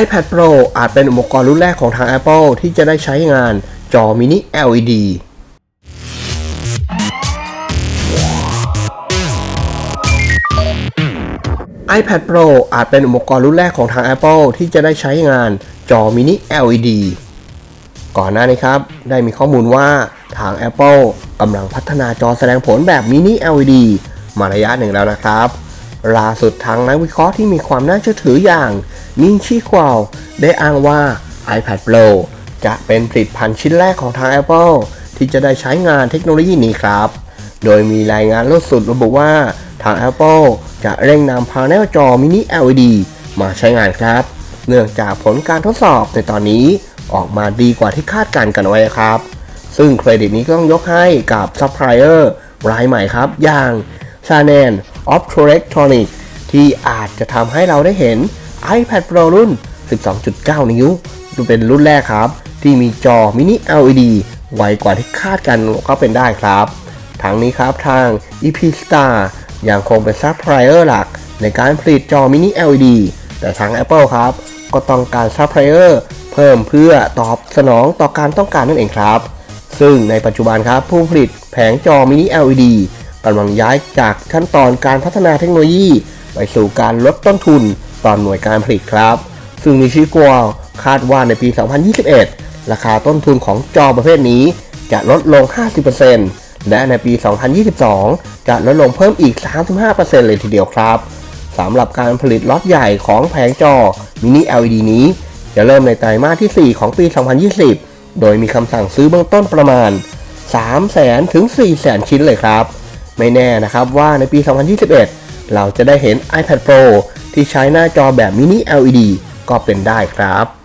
iPad Pro อาจเป็นอุปกรณ์รุ่นแรกของทาง Apple ที่จะได้ใช้งานจอมินิ LED iPad Pro อาจเป็นอุปกรณ์รุ่นแรกของทาง Apple ที่จะได้ใช้งานจอมินิ LED ก่อนหน้านี้ครับ ได้มีข้อมูลว่าทาง Apple กำลังพัฒนาจอแสดงผลแบบมินิ LED มาระยะหนึ่งแล้วนะครับ ล่าสุดทางนักวิเคราะห์ที่มีความน่าเชื่อถืออย่างนินชิควาวได้อ้างว่า iPad Pro จะเป็นผลิตภัณฑ์ชิ้นแรกของทาง Apple ที่จะได้ใช้งานเทคโนโลยีนี้ครับ โดยมีรายงานล่าสุดระบุว่าทาง Apple จะเร่งนำพาเนลจอมินิ LED มาใช้งานครับ เนื่องจากผลการทดสอบในตอนนี้ออกมาดีกว่าที่คาดการณ์กันไว้ครับ ซึ่งเครดิตนี้ก็ต้องยกให้กับซัพพลายเออร์รายใหม่ครับ อย่าง s h a n a Optoelectronic ที่อาจจะทำให้เราได้เห็น iPad Pro รุ่น 12.9 นิ้วเป็นรุ่นแรกครับ ที่มีจอมินิ LED ไวกว่าที่คาดกันก็เป็นได้ครับทั้งนี้ครับทาง EP Star ยังคงเป็นซัพพลายเออร์หลัก ในการผลิตจอมินิ LED แต่ทาง Apple ครับ ก็ต้องการซัพพลายเออร์เพิ่มเพื่อตอบสนองต่อการต้องการนั่นเองครับ ซึ่งในปัจจุบันครับผู้ผลิตแผงจอมินิ LED กำลังย้ายจากขั้นตอนการพัฒนาเทคโนโลยี ไปสู่การลดต้นทุนต่อหน่วยการผลิตครับ ซึ่งนิชิกัวคาดว่าในปี 2021 ราคาต้นทุนของจอประเภทนี้จะลดลง 50%และในปี 2022 จะลดลงเพิ่มอีก 35%เลยทีเดียวครับสำหรับการผลิตล็อตใหญ่ของแผงจอมินิ LED นี้ จะเริ่มในไตรมาสที่ 4 ของปี 2020 โดยมีคำสั่งซื้อเบื้องต้นประมาณ 300,000 ถึง 400,000 ชิ้นเลยครับ ไม่แน่นะครับว่าในปี 2021 เราจะได้เห็น iPad Pro ที่ใช้หน้าจอแบบมินิ LED ก็เป็นได้ครับ